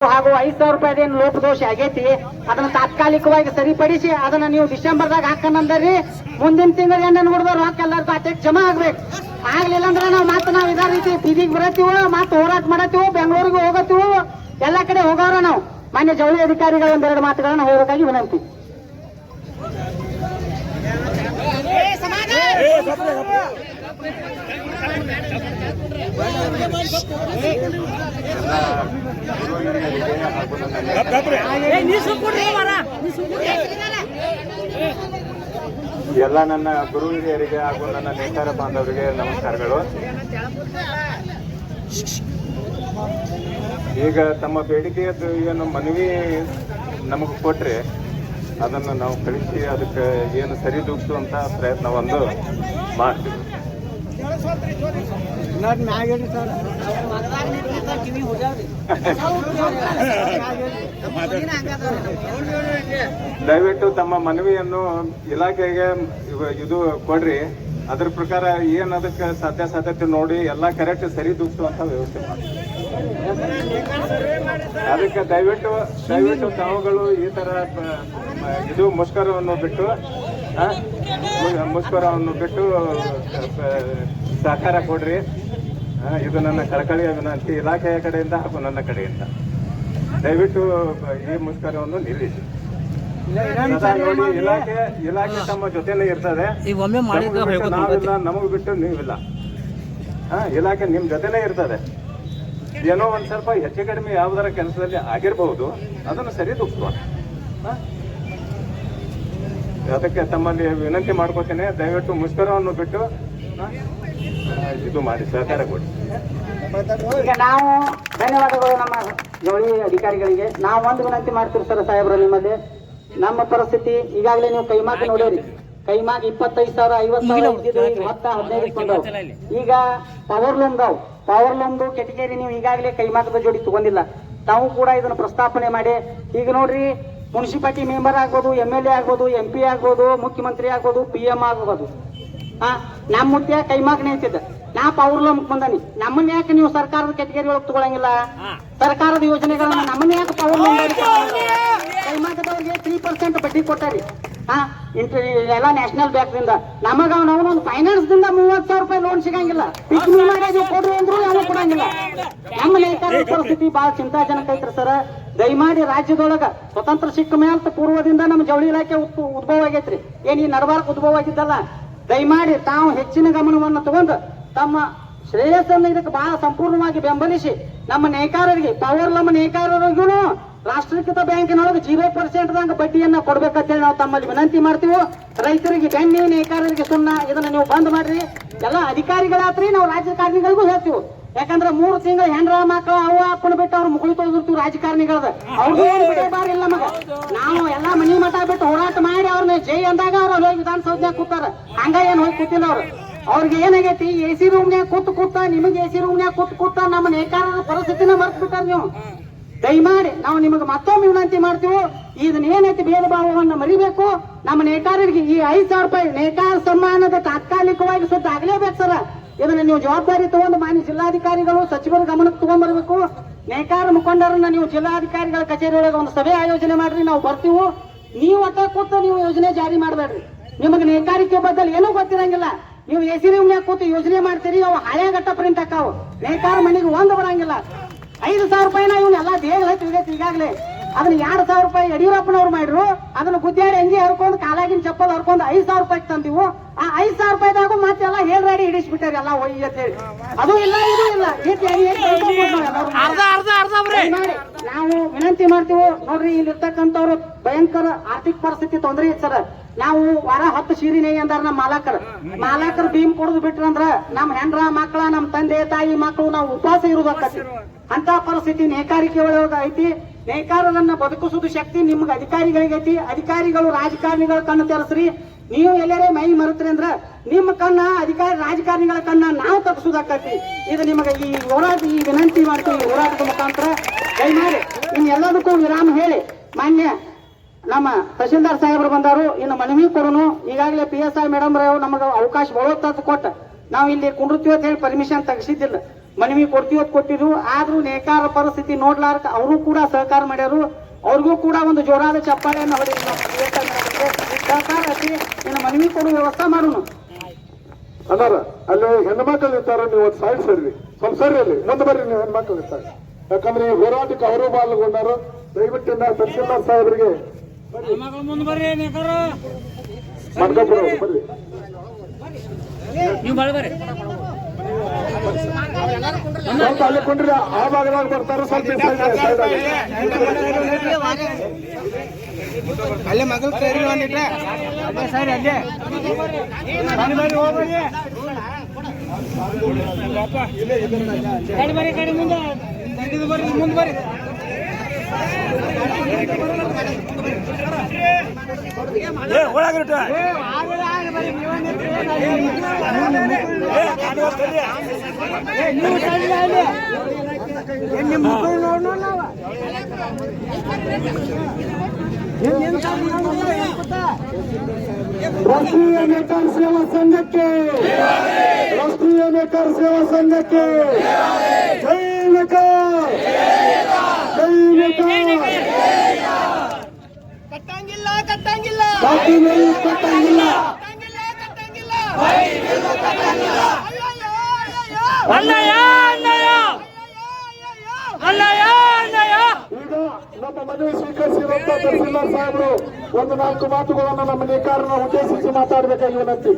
ಹಾಗೂ ಐದ್ ಸಾವಿರ ರೂಪಾಯಿದೇನು ಲೋಪದೋಷ ಆಗೈತಿ? ಅದನ್ನ ತಾತ್ಕಾಲಿಕವಾಗಿ ಸರಿಪಡಿಸಿ ಅದನ್ನ ನೀವು ಡಿಸೆಂಬರ್ದಾಗ ಹಾಕಂದ್ರಿ ಮುಂದಿನ ತಿಂಗಳ ಎಣ್ಣೆ ನೋಡಿದ್ರು ರೊಕ್ಕ ಎಲ್ಲರ ಖಾತೆಗೆ ಜಮಾ ಆಗ್ಬೇಕು. ಆಗ್ಲಿಲ್ಲ ಅಂದ್ರೆ ನಾವು ಮತ್ತೆ ನಾವು ಇದೇ ರೀತಿ ಬೀದಿಗೆ ಬರತ್ತೀವೋ ಮತ್ತೆ ಹೋರಾಟ ಮಾಡತ್ತೀವೋ ಬೆಂಗಳೂರಿಗೆ ಹೋಗತ್ತೀವೋ? ಎಲ್ಲ ಕಡೆ ಹೋಗೋರ ನಾವು. ಮಾನ್ಯ ಜವಳಿ ಅಧಿಕಾರಿಗಳ ಒಂದೆರಡು ಮಾತುಗಳನ್ನ ಹೋಗೋಕ್ಕಾಗಿ ವಿನಂತಿ. ಎಲ್ಲ ನನ್ನ ಗುರು ಹಿರಿಯರಿಗೆ ಹಾಗೂ ನನ್ನ ನೇತಾರ ಬಾಂಧವರಿಗೆ ನಮಸ್ಕಾರಗಳು. ಈಗ ತಮ್ಮ ಬೇಡಿಕೆಯದ್ದು ಏನು ಮನವಿ ನಮಗೆ ಕೊಟ್ರೆ ಅದನ್ನು ನಾವು ಕಳಿಸಿ, ಅದಕ್ಕೆ ಏನು ಸರಿದೂಗ್ತು ಪ್ರಯತ್ನ ಒಂದು ಮಾಡ್ತೀವಿ. ದಯವಿಟ್ಟು ತಮ್ಮ ಮನವಿಯನ್ನು ಇಲಾಖೆಗೆ ಇದು ಕೊಡ್ರಿ. ಅದ್ರ ಪ್ರಕಾರ ಏನು ಅದಕ್ಕೆ ಸಾಧ್ಯ ಸಾಧ್ಯತೆ ನೋಡಿ ಎಲ್ಲ ಕರೆಕ್ಟ್ ಸರಿ ಅಂತ ವ್ಯವಸ್ಥೆ ಅದಕ್ಕೆ ದಯವಿಟ್ಟು ದಯವಿಟ್ಟು ತಾವುಗಳು ಈ ತರ ಇದು ಮುಷ್ಕರವನ್ನು ಬಿಟ್ಟು ಮುಷ್ಕರವನ್ನು ಬಿಟ್ಟು ಸಹಕಾರ ಕೊಡ್ರಿ. ಇದು ನನ್ನ ಕಳಕಳಿಯ ವಿನಂತಿ ಇಲಾಖೆಯ ಕಡೆಯಿಂದ ಹಾಗೂ ನನ್ನ ಕಡೆಯಿಂದ. ದಯವಿಟ್ಟು ಈ ಮುಷ್ಕರವನ್ನು ನಿಲ್ಲಿಸಿ. ನೋಡಿ ಇಲಾಖೆ ಇಲಾಖೆ ತಮ್ಮ ಜೊತೆನೇ ಇರ್ತದೆ. ನಾವಿಲ್ಲ ನಮಗ್ ಬಿಟ್ಟು ನೀವಿಲ್ಲ. ಹಾ ಇಲಾಖೆ ನಿಮ್ ಜೊತೆನೇ ಇರ್ತದೆ. ಏನೋ ಒಂದ್ ಸ್ವಲ್ಪ ಹೆಚ್ಚು ಕಡಿಮೆ ಯಾವ್ದಾರ ಕೆಲಸದಲ್ಲಿ ಆಗಿರಬಹುದು ಅದನ್ನು ಸರಿ ದುಃಖ ಅದಕ್ಕೆ ತಮ್ಮಲ್ಲಿ ವಿನಂತಿ ಮಾಡ್ಕೋತೇನೆ. ದಯವಿಟ್ಟು ಮುಷ್ಕರವನ್ನು ಬಿಟ್ಟು ಇದು ಮಾಡಿ ಸಹಕಾರ ಕೊಡಿ. ಈಗ ನಾವು ಧನ್ಯವಾದಗಳು ನಮ್ಮ ಜವಳಿ ಅಧಿಕಾರಿಗಳಿಗೆ. ನಾವು ಒಂದು ವಿನಂತಿ ಮಾಡ್ತೀವಿ ಸರ್ ಸಾಹೇಬ್ರ ನಿಮ್ಮಲ್ಲಿ. ನಮ್ಮ ಪರಿಸ್ಥಿತಿ ಈಗಾಗಲೇ ನೀವು ಕೈಮಾಗಿ ನೋಡಿರಿ. ಕೈಮಾಗಿ ಇಪ್ಪತ್ತೈದು ಸಾವಿರ ಐವತ್ತು ಸಾವಿರ ಹತ್ತ ಹದಿನೈದು ಈಗ ಪವರ್ ಲೂಮ್ ದಾವ್ ಪವರ್ ಲೋನ್ದು ಕೆಟಗರಿ ನೀವು ಈಗಾಗಲೇ ಕೈಮಾಗದ ಜೋಡಿ ತಗೊಂಡಿಲ್ಲ. ತಾವು ಕೂಡ ಇದನ್ನ ಪ್ರಸ್ತಾಪನೆ ಮಾಡಿ. ಈಗ ನೋಡ್ರಿ ಮುನ್ಸಿಪಾಲಿಟಿ ಮೆಂಬರ್ ಆಗ್ಬೋದು ಎಂ ಎಲ್ ಎ ಆಗ್ಬೋದು ಎಂ ಪಿ ಆಗ್ಬೋದು ಮುಖ್ಯಮಂತ್ರಿ ಆಗ್ಬೋದು ಪಿ ಎಂ ಆಗ್ಬೋದು. ಹಾ ನಮ್ಮ ಮುತ್ಯ ಕೈಮಾಕ್ ನಿಂತಿದ್ದ ನಾ ಪೌರ್ಲ ಲೋಮ್ ಬಂದಾನಿ. ನಮ್ಮನ್ನ ಯಾಕೆ ನೀವು ಸರ್ಕಾರದ ಕೆಟಗರಿ ಒಳಗೆ ತಗೊಳಂಗಿಲ್ಲ? ಸರ್ಕಾರದ ಯೋಜನೆಗಳನ್ನ ನಮ್ಮನ್ನ ಯಾಕೆ ಪೌರ್ಲ ಲೋಮ್ ಕೈಮಾಕದವ್ರಿಗೆ ತ್ರೀ ಪರ್ಸೆಂಟ್ ಬಡ್ಡಿ ಕೊಟ್ಟಾರಿ. ಹಾ ಇಂಟ್ರ ಎಲ್ಲ ನ್ಯಾಷನಲ್ ಬ್ಯಾಂಕ್ ದಿಂದ. ನಮಗ ಅವನೊಂದು ಫೈನಾನ್ಸ್ ದಿಂದ ಮೂವತ್ ಸಾವಿರ ರೂಪಾಯಿ ಲೋನ್ ಸಿಗಂಗಿಲ್ಲ. ನೀವು ಕೊಡ್ರಿ ಅಂದ್ರು ಯಾವ ಕೊಡಂಗಿಲ್ಲ. ನಮ್ಮ ನೇತಾರರ ಪರಿಸ್ಥಿತಿ ಬಹಳ ಚಿಂತಾಜನಕ ಐತ್ರಿ ಸರ್. ದಯಮಾಡಿ ರಾಜ್ಯದೊಳಗ ಸ್ವತಂತ್ರ ಸಿಕ್ಕ ಮೇಲೆ ಪೂರ್ವದಿಂದ ನಮ್ಮ ಜವಳಿ ಇಲಾಖೆ ಉದ್ಭವ ಆಗೈತ್ರಿ. ಏನ್ ಈ ನಡಬಾರ್ಕ್ ಉದ್ಭವ ಆಗಿದ್ದಲ್ಲ? ದಯಮಾಡಿ ತಾವು ಹೆಚ್ಚಿನ ಗಮನವನ್ನು ತಗೊಂಡು ತಮ್ಮ ಶ್ರೇಯಸ್ಸನ್ನು ಇದಕ್ಕೆ ಬಹಳ ಸಂಪೂರ್ಣವಾಗಿ ಬೆಂಬಲಿಸಿ ನಮ್ಮ ನೇಕಾರರಿಗೆ ಪವರ್ ನಮ್ಮ ನೇಕಾರರಿಗೂ ರಾಷ್ಟ್ರೀಕೃತ ಬ್ಯಾಂಕಿನೊಳಗೆ ಜೀರೋ ಪರ್ಸೆಂಟ್ ದಂಗ ಬಡ್ಡಿಯನ್ನ ಕೊಡ್ಬೇಕಂತೇಳಿ ನಾವು ತಮ್ಮಲ್ಲಿ ವಿನಂತಿ ಮಾಡ್ತೀವಿ, ರೈತರಿಗೆ ಬೆಣ್ಣೆ ನೇಕಾರರಿಗೆ ಸುಣ್ಣ ಇದನ್ನ ನೀವು ಬಂದ್ ಮಾಡ್ರಿ. ಎಲ್ಲ ಅಧಿಕಾರಿಗಳಾತ್ರಿ, ನಾವು ರಾಜಕಾರಣಿಗಳಿಗೂ ಹೇಳ್ತೀವಿ. ಯಾಕಂದ್ರೆ ಮೂರು ತಿಂಗಳ ಹೆಂಡ್ರ ಮಕ್ಕಳ ಅವ ಅಪ್ಪನ ಬಿಟ್ಟು ಅವ್ರು ಮುಗುಳಿ ತೊಗೊಂಡಿರ್ತೀವಿ ರಾಜಕಾರಣಿಗಳದ. ಅವ್ರದ್ದು ಇಲ್ಲ ನಮಗ. ನಾವು ಎಲ್ಲಾ ಮನಿ ಮಠ ಬಿಟ್ಟು ಹೋರಾಟ ಮಾಡಿ ಅವ್ರನ್ನ ಜೈ ಅಂದಾಗ ಅವ್ರು ಹೋಗಿ ವಿಧಾನಸೌಧನ್ಯಾಗ ಕೂತಾರ. ಹಂಗ ಏನ್ ಹೋಗಿ ಕೂತಿಲ್ಲ ಅವ್ರು. ಅವ್ರಿಗೆ ಏನಾಗೈತಿ? ಎ ಸಿ ರೂಮ್ನ್ಯಾಗ ಕೂತ್ ಕೂತ ನಿಮಗೆ ಎ ಸಿ ರೂಮ್ನ್ಯಾಗ ಕೂತ್ ಕೂತ ನಮ್ಮ ನೇಕಾರರ ಪರಿಸ್ಥಿತಿನ ಮರ್ತ್ ಬಿಟ್ಟಾರ ನೀವು. ದಯಮಾಡಿ ನಾವು ನಿಮಗೆ ಮತ್ತೊಮ್ಮೆ ವಿನಂತಿ ಮಾಡ್ತೀವಿ. ಇದನ್ನ ಏನೈತಿ ಭೇದ ಭಾವವನ್ನು ಮರಿಬೇಕು? ನಮ್ಮ ನೇಕಾರರಿಗೆ ಈ ಐದ್ ಸಾವಿರ ರೂಪಾಯಿ ನೇಕಾರ ಸಮ್ಮಾನದ ತಾತ್ಕಾಲಿಕವಾಗಿ ಸುದ್ದ ಆಗ್ಲೇಬೇಕು ಸರ. ಇದನ್ನ ನೀವು ಜವಾಬ್ದಾರಿ ತಗೊಂಡು ಮಾನ್ಯ ಜಿಲ್ಲಾಧಿಕಾರಿಗಳು, ಸಚಿವರ ಗಮನಕ್ಕೆ ತಗೊಂಡ್ಬರ್ಬೇಕು. ನೇಕಾರ ಮುಖಂಡರನ್ನ ನೀವು ಜಿಲ್ಲಾಧಿಕಾರಿಗಳ ಕಚೇರಿ ಒಳಗೆ ಒಂದು ಸಭೆ ಆಯೋಜನೆ ಮಾಡ್ರಿ, ನಾವು ಬರ್ತೀವಿ. ನೀವು ಒಟ್ಟ ಕೂತು ನೀವು ಯೋಜನೆ ಜಾರಿ ಮಾಡಬೇಡ್ರಿ. ನಿಮಗೆ ನೇಕಾರಿಕೆ ಬದಲು ಏನೂ ಗೊತ್ತಿರಂಗಿಲ್ಲ. ನೀವು ಎ ಸಿ ರೂಮ್ನ್ಯಾಗ ಕೂತು ಯೋಜನೆ ಮಾಡ್ತೀರಿ, ಅವು ಹಳೆ ಘಟ್ಟ ಪ್ರಿಂಟ್ ಹಾಕಾವು ನೇಕಾರ ಮನೆಗೆ ಒಂದು ಬರಂಗಿಲ್ಲ. ಐದು ಸಾವಿರ ರೂಪಾಯಿನ ಇವನ್ನೆಲ್ಲ ದೇಹ ಹತ್ತಿಗೈತಿ ಈಗಾಗಲೇ ಅದನ್ನ ಎರಡು ಸಾವಿರ ರೂಪಾಯಿ ಯಡಿಯೂರಪ್ಪನವ್ರು ಮಾಡಿದ್ರು. ಅದನ್ನ ಗುದ್ದಾಡಿ ಅಂಗಿ ಹರ್ಕೊಂಡು, ಕಾಲಾಗಿನ ಚಪ್ಪಲ್ ಹರ್ಕೊಂಡು ಐದು ಸಾವಿರ ರೂಪಾಯಿ ತಂದಿವು. ಆ ಐದ್ ಸಾವಿರ ರೂಪಾಯಿದಾಗ ಮತ್ತೆಲ್ಲ ಹೇಳ್ರಾಡಿ ಹಿಡಿಸ್ಬಿಟ್ಟಾರೆ ಎಲ್ಲ ಒಯ್ಯ ಅಂತ ಹೇಳಿ ಅದು ಇಲ್ಲ ಇದು ಇಲ್ಲ. ನಾವ್ ಎಲ್ಲರೂ. ಅರ್ಧ ಅರ್ಧ ಅರ್ಧ ಬರೀ ನಾವು ವಿನಂತಿ ಮಾಡ್ತೀವಿ ನೋಡ್ರಿ ಇಲ್ಲಿರ್ತಕ್ಕಂಥವ್ರು ಭಯಂಕರ ಆರ್ಥಿಕ ಪರಿಸ್ಥಿತಿ ತೊಂದರೆ ಐತಿ ಸರ್. ನಾವು ವಾರ ಹತ್ತು ಸೀರೆ ನೇಯ್ ಅಂದಾರ ನಮ್ಮ ಮಾಲಕರು. ಮಾಲಕರು ಭೀಮ್ ಬಿಟ್ರ ಬಿಟ್ರಂದ್ರ ನಮ್ಮ ಹೆಂಡ್ರ ಮಕ್ಕಳ ನಮ್ಮ ತಂದೆ ತಾಯಿ ಮಕ್ಕಳು ನಾವು ಉಪವಾಸ ಇರುವುದಕ್ಕತಿ ಅಂತ ಪರಿಸ್ಥಿತಿ ನೇಕಾರಿಕೆ ಒಳಗ ಐತಿ. ನೇಕಾರರನ್ನ ಬದುಕಿಸುವುದು ಶಕ್ತಿ ನಿಮ್ಗೆ ಅಧಿಕಾರಿಗಳಿಗೈತಿ. ಅಧಿಕಾರಿಗಳು ರಾಜಕಾರಣಿಗಳು ಕಣ್ಣು ತೆರೆಸ್ರಿ. ನೀವು ಎಲ್ಲರೇ ಮೈ ಮರುತ್ರಿ ಅಂದ್ರ ನಿಮ್ಮ ಕಣ್ಣ ಅಧಿಕಾರಿ ರಾಜಕಾರಣಿಗಳ ಕಣ್ಣ ನಾವು ತಪ್ಪಿಸುವುದಕ್ಕತಿ. ಇದು ನಿಮಗೆ ಈ ಹೋರಾಟ ಈ ವಿನಂತಿ ಮಾಡ್ತೀವಿ ಹೋರಾಟದ ಮುಖಾಂತರ. ಮಾಡಿ ಇನ್ನು ಎಲ್ಲದಕ್ಕೂ ವಿರಾಮ ಹೇಳಿ. ಮಾನ್ಯ ನಮ್ಮ ತಹಶೀಲ್ದಾರ್ ಸಾಹೇಬರು ಬಂದಾರು. ಇನ್ನು ಮನವಿ ಕೊಡೋನು. ಈಗಾಗಲೇ ಪಿ ಎಸ್ ಐ ಮೇಡಮ್ ನಮಗೆ ಅವಕಾಶ ಬಳೋತ್ತ ಕೊಟ್ಟ. ನಾವು ಇಲ್ಲಿ ಕುಂಡಿರ್ತೀವಿ ಅಂತ ಹೇಳಿ ಪರ್ಮಿಷನ್ ತೆಗಿಸಿದ್ದಿಲ್ಲ. ಮನವಿ ಕೊಡ್ತೀವಿ ಅಂತ ಕೊಟ್ಟಿದ್ರು. ಆದ್ರೂ ನೇಕಾರ ಪರಿಸ್ಥಿತಿ ನೋಡ್ಲಾರ್ಕ ಅವರು ಕೂಡ ಸಹಕಾರ ಮಾಡ್ಯಾರು. ಅವ್ರಿಗೂ ಕೂಡ ಒಂದು ಜೋರಾದ ಚಪ್ಪಾಳೆಯನ್ನು ಹೊಡೆದು. ಸಹಕಾರ ಇನ್ನು ಮನವಿ ಕೊಡುವ ವ್ಯವಸ್ಥೆ ಮಾಡೋಣ ಅನ್ನಾರ ಅಲ್ಲಿ ಹೆಣ್ಮಕ್ಳು ಇರ್ತಾರ ನೀವು ಒಂದು ಸೈಡ್ ಸರಿ. ಸ್ವಲ್ಪ ಸರಿ ಅಲ್ಲಿ ಮುಂದೆ ಬರ್ರಿ ನೀವು ಹೆಣ್ಮಕ್ಳು ಇರ್ತಾರೆ. ಯಾಕಂದ್ರೆ ಈ ಹೋರಾಟಕ್ಕೆ ಅವರು ಪಾಲ್ಗೊಂಡರು. ದಯವಿಟ್ಟು ನಾ ತಹಸೀಲ್ದಾರ್ ಸಾಹೇಬರಿಗೆ ನೀವು ಬರ್ರಿ. ಸ್ವಲ್ಪ ಅಲ್ಲಿ ಕುಂಡ್ರಿ ಆ ಭಾಗದಾಗ ಬರ್ತಾರ ಸ್ವಲ್ಪ. ಅಲ್ಲೇ. ಮಗಲ್ ಕೈರಿ ಬಂದಿಟ್ರೆ ಅಲ್ಲೇ. ಸರಿ ಅಲ್ಲೇ ಕಡೆ ಬರ್ರಿ ಕಡೆ ಮುಂದೆ ಬರ್ರಿ ಮುಂದೆ ಬರ್ರಿ ನಿಮ್ಮ ರಾಷ್ಟ್ರೀಯ ನೇಕಾರ ಸೇವಾ ಸಂಘಕ್ಕೆ ರಾಷ್ಟ್ರೀಯ ನೇಕಾರ ಸೇವಾ ಸಂಘಕ್ಕೆ ಜೈ ನೇಕಾರ ಜೈ ನೇಕಾರ ಕಟ್ಟಂಗಿಲ್ಲ ಕಟ್ಟಂಗಿಲ್ಲ. ಕಟ್ಟಂಗಿಲ್ಲ. ಕಟ್ಟಂಗಿಲ್ಲ ಅಲ್ಲಯ್ಯ ಅಯ್ಯಯ್ಯೋ, ಅಯ್ಯಯ್ಯೋ. ಈಗ ನಮ್ಮ ಮನವಿ ಸ್ವೀಕರಿಸಿರುವಂತ ತಹಸೀಲ್ದಾರ್ ಸಾಹೇಬರು ಒಂದು ನಾಲ್ಕು ಮಾತುಗಳನ್ನು ನಮ್ಮ ನೇಕಾರನ ಉದ್ದೇಶಿಸಿ ಮಾತಾಡಬೇಕಾಗಿ ವಿನಂತಿ